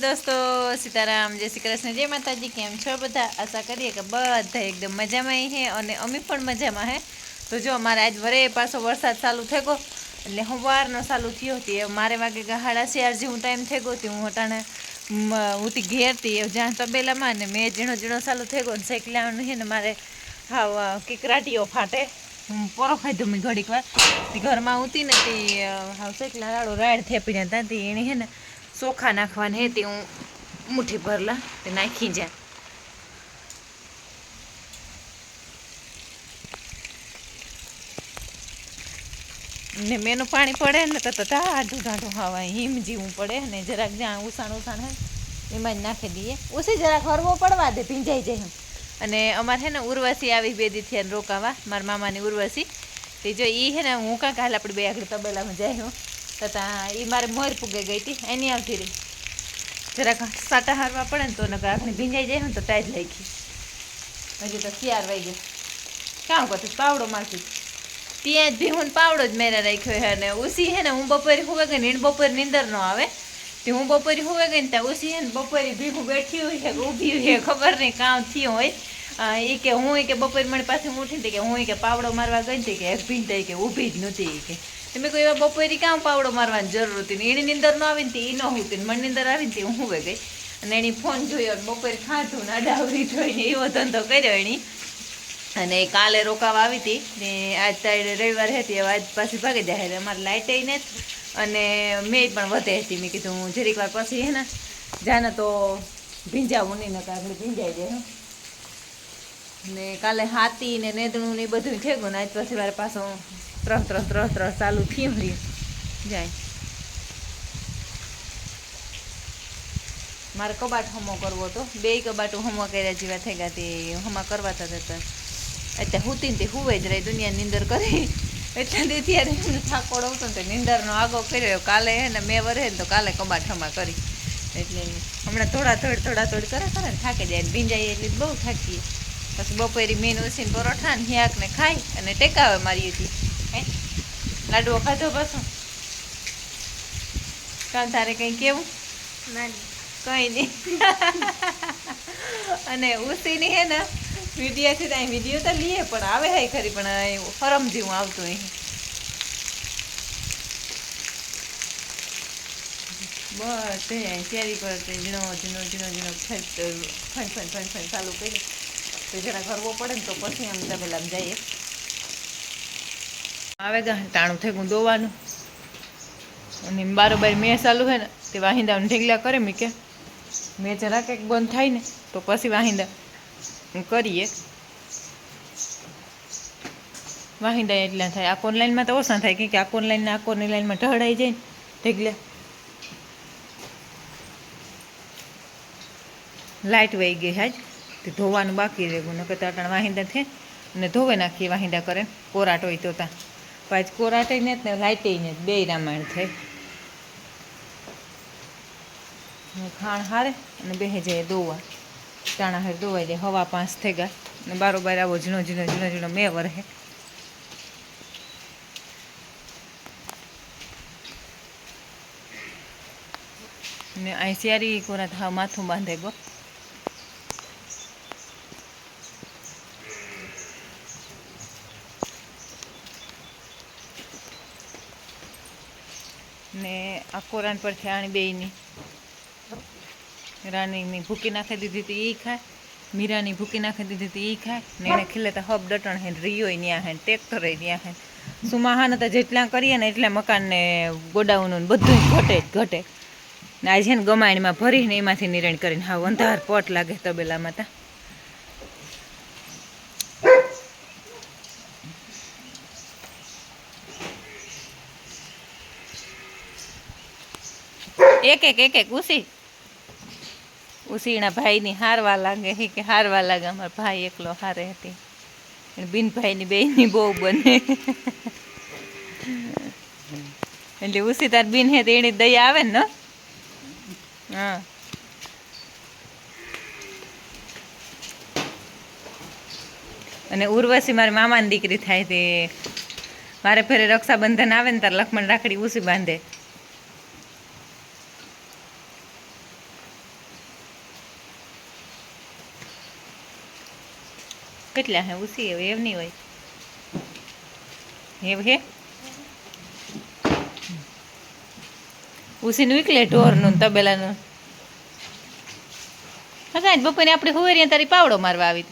દોસ્તો, સીતારામ, જય શ્રી કૃષ્ણ, જય માતાજી, કેમ છો બધા? આશા કરીએ કે બધા એકદમ મજામાં હે અને અમે પણ મજામાં હે. તો જો, અમારે આજ વરે પાછો વરસાદ ચાલુ થઈ ગયો એટલે સવારનો ચાલુ થયો હતી એ મારે વાગે ગહાડા શિયાર જેવું ટાઈમ થઈ ગયો હતી હું હટાણે ઉતી ઘેરતી એ જ્યાં તબેલામાં ને મેં ઝીણો ઝીણો ચાલુ થઈ ગયો ને શેકલાનું છે ને મારે હા કિકરાટીઓ ફાટે. હું પોરો ખાધો મેં ઘડીક વાર. તે ઘરમાં ઉતી ને તે હાવ શેકલા રાડો રાડ થેપીને હતા તે એણે હે ને ચોખા નાખવાને હે તે હું મુઠ્ઠી ભરલા તે નાખી જા ને મેનું પાણી પડે ને તો ટાઢું ટાઢું હવા હિમ જીવું પડે ને જરાક જ્યાં ઉસાણ ઉસાણ હે એમાં જ નાખી દઈએ. ઓછી જરાક હરવો પડવા દે, ભીંજાઈ જાય અને અમારે હે ને ઉર્વશી આવી બે દી રોકાવા, મારા મામાની ઉર્વશી. તે જો એ હે ને હું કાંક હાલ આપણે બે આગળ તબેલામાં જાય હું. તો ત્યાં એ મારે મોર પૂગે ગઈ હતી એની આવતી રહી. જરાક સાટા હારવા પડે ને તો નકર આપણે ભીંજાઈ જાય ને તો ટાઈટ લાગી. હજી તો ક્યાર વાઈ ગયો. કામ કરતું પાવડો મારતી ત્યાં જ ભીહું પાવડો જ મેરા રાખ્યો હે અને ઉસી હે ને હું બપોરે હુવે ગઈ ને બપોરે નીંદર ન આવે. તે હું બપોરે હોવે ગઈ ને ત્યાં ઉસી હે ને બપોરે ભીહું બેઠી હોય કે ઊભી હોય ખબર નહીં કામ થયું હોય. એ કે હું કે બપોરે મારી પાસે ઉઠી કે હું કે પાવડો મારવા ગઈ હતી કે એક ભીંતાઈ કે ઊભી જ નહોતી કે. તમે કોઈ એવા બપોરે કામ પાવડો મારવાની જરૂર હતી એની નીંદર ન આવી હતી એ ન હોતી મને નીંદર આવી ને તે હું હુવે ગઈ. અને એની ફોન જોયો બપોરે ખાધું ને અડાવરી જોઈને એવો ધંધો કર્યો એની. અને કાલે રોકાવા આવી હતી ને આજ તારે રવિવાર હતી, હવે આજ પાછી ભાગી જાય અમારે લાઇટે ને અને મેં પણ વધે હતી. મેં કીધું જરીક વાર પછી હે ને જાને તો ભીંજાવું નહીં ને કાંઈ ભીંજાઈ જાય ને કાલે હાથી ને નેદણું ને બધું છે ને આજ પછી મારે પાછો ત્રસ ત્રસ ત્રસ ત્રસ ચાલુ થયું રહ્યું જાય. મારે કબાટ હમો કરવો હતો. બે કબાટું હમો કર્યા જેવા થઈ ગયા તે હમા કરવાતા હતા. એટલે હુતી ને તે હુવે જ રહી દુનિયાની નિંદર કરી. એટલે તે ત્યારે થાકોડ આવતો ને તો નિંદરનો આગો કર્યો. કાલે હે ને મેં વરે ને તો કાલે કબાટ હમા કરી. એટલે હમણાં થોડા થોડ થોડા થોડ કરે કરે ને થાકી જાય. ને ભીંજાઈ એટલે બહુ થાકીએ. પછી બપોરે મેન ઉછીને પરોઠા ને હિયાક ને ખાઈ અને ટેકાવે મારી હતી હે? લાડવો ખાધો પાછો? કાં તારે કંઈ કેવું? કંઈ નહીં. અને ઉસીની હે ને વિડીયાથી ત્યાં વીડિયો તો લઈએ પણ આવે હે ખરી પણ ફરમ જેવું આવતું અહીં. બસ તે કેરી પર ઝીણો ઝીણો ઝીણો ઝીણો ફન ફન ફન ફન ચાલુ કરી તો જરા કરવો પડે ને તો પછી આમ તબેલામ જઈએ. આવે ટાણું થઈ ગયું દોવાનું અને બારોબાર મેં ચાલુ હોય ને, તે વાહિંદા ઢીંગલા કરે મીકે મેં જરા કંઈક બંધ થાય ને, તો પછી વાહિંદા કરીએ. વાહિંદા એટલા થાય. આકોન ઓનલાઈનમાં તો ઓછા થાય કે કે આકોન લાઈન આકોની લાઈનમાં ઢળાઈ જાય ને, ઢીગલે. લાઇટ વહી ગઈ હાજ. તે ધોવાનું બાકી રહેવું, નકર તાટણ વાહિંદા થે અને ધોવે નાખીએ, વાહિંદા કરે. કોરાટ હોય તો તાં. પાછ કોરાટે ને જ ને લાઇટે ને બે રામાયણ થાય ખાણ હારે અને બેહે જાય દોવા. ટાણા હારે દોવાઈ જાય, હવા પાંચ થઈ ગયા અને બારોબાર આવો ઝીણો ઝીણો ઝીણો ઝીણો મેં વરહે ને અહીં સિયારી કોરા હા માથું બાંધે ગો ને કોરાન પરથી આણી બેયની. રાણીની ભૂકી નાખી દીધી હતી એ ખાય, મીરાની ભૂકી નાખી દીધી હતી એ ખાય, ને એને ખીલેતા હબ ડટણ હે રીયો ન્યા હે ટ્રેક્ટર ન્યા હે સુમાહાને તો જેટલા કરીએ ને એટલા મકાનને ગોડાઉનનું બધું ઘટે જ ઘટે. ને આજે ને ગમાણીમાં ભરીને એમાંથી નિરણ કરીને હા અંધાર પટ લાગે તબેલામાં તા. એક એક એક એક, ઉસી. ઉસીના ભાઈની હારવા લાગે કે હારવા લાગે, અમારા ભાઈ એકલો હારે હતી. બિનભાઈની બેની બહુ બને. એટલે ઉસી તાર બિન હે એની દયા આવે ને હા. અને ઉર્વશી મારી મામાની દીકરી થાય તે, મારે ફેરે રક્ષાબંધન આવે ને તાર લક્ષ્મણ રાખડી ઉસી બાંધે. કેટલા હે? ઉસી હવે એમ હોય. એવું હે? ઉસીનું વિકલે ઢોરનું તબેલાનું. હા જ બપોરે આપણે હુવેરીએ તારી પાવડો મારવા આવી.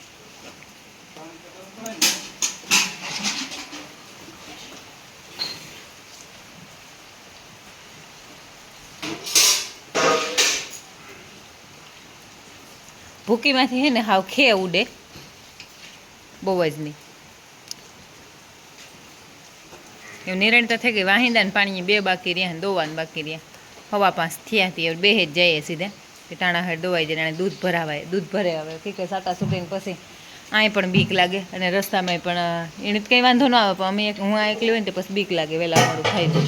ભૂકીમાંથી હે ને હાવ ખે ઉડે. બહુ જ નહીં. એવું નિરણ તો થઈ ગઈ વાહિંદાને પાણી બે બાકી રહ્યા દોવાને બાકી રહ્યા. હવા પાંચ થયા હતી બે જ જઈએ સીધા. કે ટાણા હેડ દોવાઈ જાય અને દૂધ ભરાવાય, દૂધ ભરે આવે કે કે સાટા સુટીને પછી આય પણ બીક લાગે. અને રસ્તામાં પણ એને કંઈ વાંધો ન આવે, પણ અમે એક, હું આ એકલી હોય ને તો પછી બીક લાગે, વહેલા અમારું થાય દઉં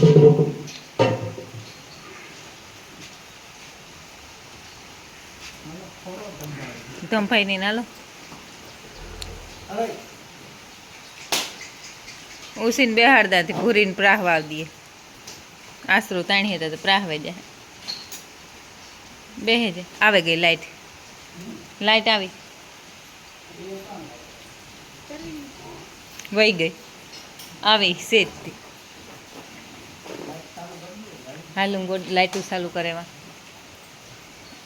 ધમભાઈ નહીં નાલો ઉસીને બેહાડતા હતી ભૂરીને પ્રાહ વાવ દઈએ. આશરો તાણી હતા તો પ્રાહ વે જાય. બેહે જાય આવે ગઈ લાઈટ. લાઈટ આવી. વહી ગઈ. આવી સેજથી હાલ હું લાઇટું ચાલુ કરેવા.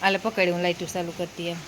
હાલે પકડી હું લાઈટું ચાલુ કરતી એમ.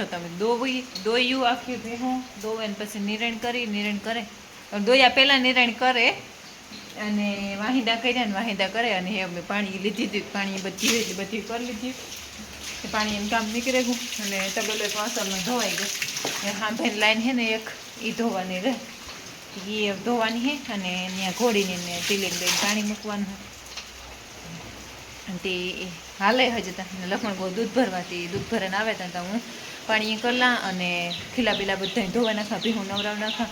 જો તમે દોવી, દોયું આખી ભેહું દોવે પછી નિરણ કરી, નિરણ કરે. દોયા પહેલાં નિરણ કરે અને વાહિંદા કર્યા ને વાહિંદા કરે અને એ અમે પાણી લીધી હતી, પાણી બધી હતી બધી કરી લીધી. એ પાણી એમ કામ નીકળે ગયું અને તબેલો એક વાસણમાં ધોવાઈ ગયો. એ લાઈન છે ને એક એ ધોવાની રહે. એ ધોવાની છે અને ત્યાં ઘોડીને ને ટીલીને દઈને પાણી મૂકવાનું અને તે હાલે હજતા લખણ બહુ દૂધ ભરવાથી, દૂધ ભરીને આવે ત્યાં હું પાણી કરલા અને ખીલા પીલા બધા ધોવા નાખા ભીહું નવરાવ નાખા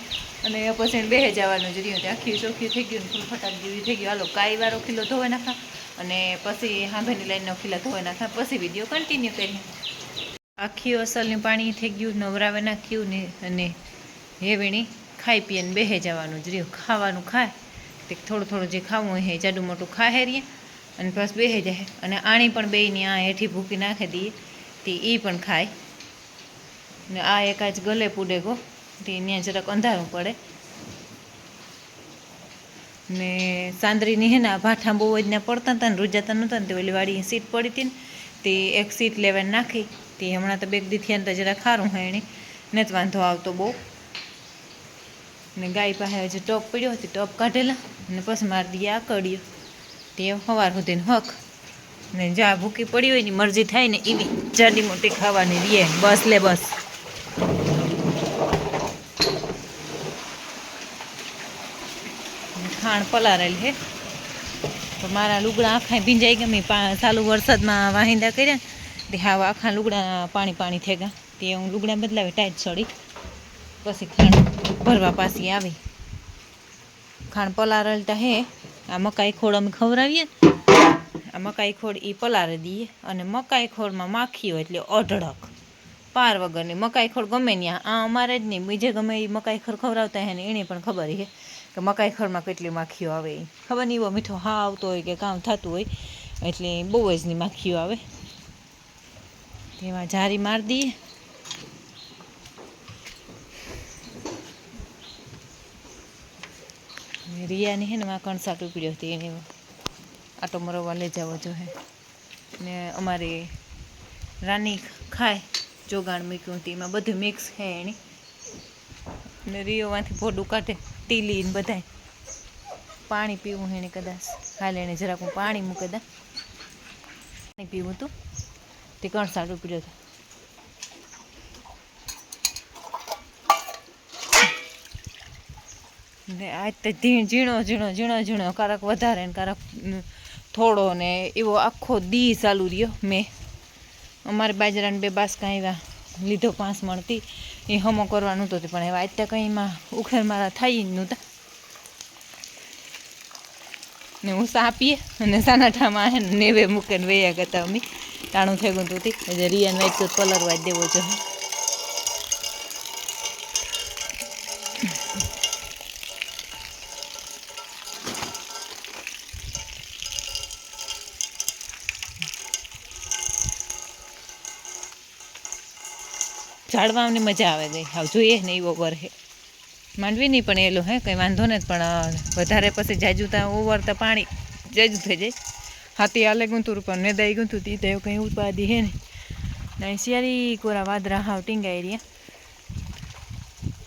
અને પછી બેહે જવાનું જ રહ્યું. આખી ચોખ્ખી થઈ ગયું ફૂલ ફટાક જેવી થઈ ગયું. હાલો, કાંઈ વાળો ખીલો ધોવા નાખા અને પછી હાંભાની લાઈનનો ખીલા ધોવા નાખા. પછી વીડિયો કન્ટિન્યુ કરીએ. આખી અસલનું પાણી થઈ ગયું, નવરાવે નાખ્યું ને અને હેવીણી ખાઈ પીને બેહે જવાનું જ રહ્યું. ખાવાનું ખાય, તે થોડું થોડું જે ખાવું હોય એ જાડું મોટું ખાહે રહીએ અને બસ બેહે જાય. અને આણી પણ બેયની આ હેઠી ભૂકી નાખી દઈએ તે એ પણ ખાય. ને આ એક આજ ગલે પૂડે ગો. ત્યાં જરાક અંધારું પડે. ને સાંદરીની હે ને આ ભાઠા બહુ જ ને પડતા હતા ને રૂજાતા નહોતા ને તે ઓલી વાડી સીટ પડી હતી ને તે એક સીટ લેવાની નાખી. તે હમણાં તો બેગ દી થયા તો જરા ખારું હોય ને. જ વાંધો આવતો બહુ. ને ગાય પાસે હજી ટોપ પડ્યો હતી, ટોપ કાઢેલા. ને પછી મારી આ આકડ્યો. તે સવાર સુધીને હક. ને જ્યાં ભૂકી પડી હોય ને મરજી થાય ને એવી જાડી મોટી ખાવાની રીએ. બસ લે બસ. ખાણ પલારેલ હે તો મારા લુગડા આખા ભીંજાઈ ગયા. ચાલુ વરસાદમાં વાહિંદા કર્યા તે હા આખા લુગડા પાણી પાણી થઈ ગયા. તે હું લુગડા બદલાવી, ટાઈટ ચડી પછી ખાણ ભરવા પાછી આવી. ખાણ પલારેલતા હે. આ મકાઈ ખોળ અમે ખવડાવીએ. આ મકાઈ ખોળ એ પલારી દઈએ. અને મકાઈ ખોળમાં માખી હોય એટલે અઢળક. પાર વગરની મકાઈ ખોળ ગમે ત્યાં આ અમારે જ નહીં. બીજે ગમે એ મકાઈ ખોળ ખવડાવતા હે ને એને પણ ખબર છે કે મકાઈ ખોળમાં કેટલી માખીઓ આવે એ ખબર નહીં, એવો મીઠો હા આવતો હોય કે કામ થતું હોય, એટલે બહુ જ ની માખીઓ આવે. તેમાં જારી મારી દઈએ રિયાની હે ને માં કણસાટ ઉપડ્યો હતી એને આટો મરવા લઈ જવો જોઈએ ને અમારી રાની ખાય. જોગાણ મૂક્યું હતું, એમાં બધું મિક્સ છે એની. ને રિયોમાંથી ભોડું કાઢે ટીલી ને બધાય. પાણી પીવું એને કદાચ. હાલ એને જરાક હું પાણી મૂકે દા પાણી પીવું હતું. તે કણસાટ ઉપડ્યો હતો ને આજ તો ઝીણ, ઝીણો ઝીણો ઝીણો ઝીણો. કારક વધારે ને કારક થોડો ને એવો આખો દી ચાલુ રહ્યો, મેં. અમારે બાજરાને બે બાસકા આવ્યા લીધો પાંસ મળતી. એ હમો કરવાનું તો પણ હવે આજ કંઈ એમાં ઉખેર મારા થઈ જ નહોતા. ને હું સા પીએ અને સાનાઠામાં આવે ને નેવે મૂકે ને વૈયા કરતા અમે. ટાણું થઈ ગયું હતું એટલે રિયાને વાંચ તો પલરવા જ દેવો જોઈએ ઝાડવાની મજા આવે ગઈ હવે જોઈએ ને એવો ઓવર હે માંડવી નહીં પણ એલો હે, કંઈ વાંધો ને પણ વધારે પછી જાજુ ત્યાં ઓવર તો પાણી જાજુ થઈ જાય. હાથી આલે ગુંતું પણ ને દઈ ગુંતું તી તો કંઈ ઉપાદી હે ને ના શિયાળી કોરા વાદરા હાવ ટીંગાઈ રહ્યા.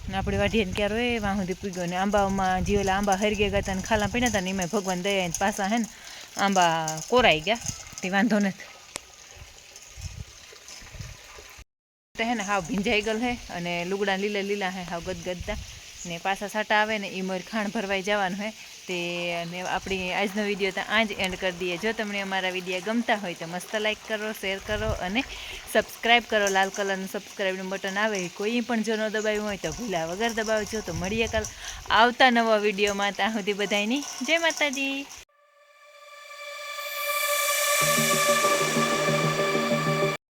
ને આપણે વાઢીએ ને ક્યારે એ વાં સુધી પૂગ્યો ને આંબામાં જીવેલા આંબા હરી ગયા હતા ને ખાલા પીણા હતા ને એમાં ભગવાન દયા પાસા હે ને આંબા કોરાઈ ગયા. તે વાંધો નથી. તે હે ને હાવ ભીંજાઈ ગયેલ હે અને લુગડા લીલા લીલા હે, હાવ ગદગદતા. ને પાછા સાટા આવે ને એ મોર ખાણ ભરવાઈ જવાનું હે. તે અને આપણી આજનો વીડિયો તો આ જ એન્ડ કરી દઈએ. જો તમને અમારા વીડિયો ગમતા હોય તો મસ્ત લાઇક કરો શેર કરો અને સબસ્ક્રાઈબ કરો. લાલ કલરનું સબસ્ક્રાઈબનું બટન આવે કોઈ પણ જો ન દબાવ્યું હોય તો ભૂલા વગર દબાવજો. તો મળીએ કાલ આવતા નવા વિડીયોમાં. ત્યાં સુધી બધાયની જય માતાજી.